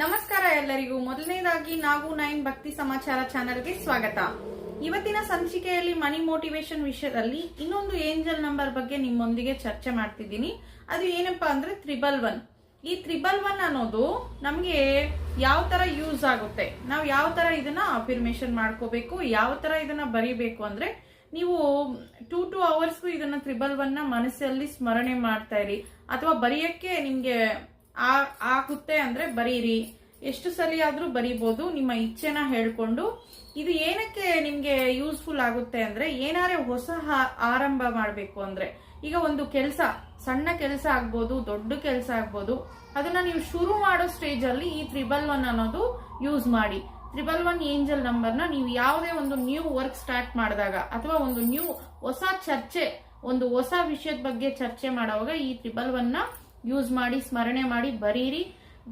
ನಮಸ್ಕಾರ ಎಲ್ಲರಿಗೂ. ಮೊದಲನೇದಾಗಿ ನಾವು ನೈನ್ ಭಕ್ತಿ ಸಮಾಚಾರ ಚಾನೆಲ್ಗೆ ಸ್ವಾಗತ. ಇವತ್ತಿನ ಸಂಚಿಕೆಯಲ್ಲಿ ಮನಿ ಮೋಟಿವೇಶನ್ ವಿಷಯದಲ್ಲಿ ಇನ್ನೊಂದು ಏಂಜಲ್ ನಂಬರ್ ಬಗ್ಗೆ ನಿಮ್ಮೊಂದಿಗೆ ಚರ್ಚೆ ಮಾಡ್ತಿದ್ದೀನಿ. ಅದು ಏನಪ್ಪಾ ಅಂದ್ರೆ ತ್ರಿಬಲ್ ಒನ್. ಈ ತ್ರಿಬಲ್ ಒನ್ ಅನ್ನೋದು ನಮಗೆ ಯಾವ ತರ ಯೂಸ್ ಆಗುತ್ತೆ, ನಾವು ಯಾವ ತರ ಇದನ್ನ ಅಫಿರ್ಮೇಶನ್ ಮಾಡ್ಕೋಬೇಕು, ಯಾವ ತರ ಇದನ್ನ ಬರಿಬೇಕು ಅಂದ್ರೆ ನೀವು ಟೂ ಟೂ ಅವರ್ಸ್ಗೂ ಇದನ್ನ ತ್ರಿಬಲ್ನ ಮನಸ್ಸಲ್ಲಿ ಸ್ಮರಣೆ ಮಾಡ್ತಾ ಇರಿ. ಅಥವಾ ಬರೆಯಕ್ಕೆ ನಿಮ್ಗೆ ಆ- ಆಗುತ್ತೆ ಅಂದ್ರೆ ಬರೀರಿ. ಎಷ್ಟು ಸರಿ ಆದ್ರೂ ಬರಿಬೋದು. ನಿಮ್ಮ ಇಚ್ಛೆನ ಹೇಳ್ಕೊಂಡು ಇದು ಏನಕ್ಕೆ ನಿಮ್ಗೆ ಯೂಸ್ಫುಲ್ ಆಗುತ್ತೆ ಅಂದ್ರೆ ಏನಾರೇ ಹೊಸ ಆರಂಭ ಮಾಡ್ಬೇಕು ಅಂದ್ರೆ ಈಗ ಒಂದು ಕೆಲಸ, ಸಣ್ಣ ಕೆಲಸ ಆಗ್ಬೋದು, ದೊಡ್ಡ ಕೆಲಸ ಆಗ್ಬೋದು. ಅದನ್ನ ನೀವು ಶುರು ಮಾಡೋ ಸ್ಟೇಜ್ ಅಲ್ಲಿ ಈ ತ್ರಿಬಲ್ ಒನ್ ಅನ್ನೋದು ಯೂಸ್ ಮಾಡಿ. ತ್ರಿಬಲ್ ಒನ್ ಏಂಜಲ್ ನಂಬರ್ನ ನೀವು ಯಾವುದೇ ಒಂದು ನ್ಯೂ ವರ್ಕ್ ಸ್ಟಾರ್ಟ್ ಮಾಡಿದಾಗ ಅಥವಾ ಒಂದು ನ್ಯೂ ಹೊಸ ಚರ್ಚೆ, ಒಂದು ಹೊಸ ವಿಷಯದ ಬಗ್ಗೆ ಚರ್ಚೆ ಮಾಡುವಾಗ ಈ ತ್ರಿಬಲ್ ಒನ್ನ ಯೂಸ್ ಮಾಡಿ ಸ್ಮರಣೆ ಮಾಡಿ ಬರೀರಿ.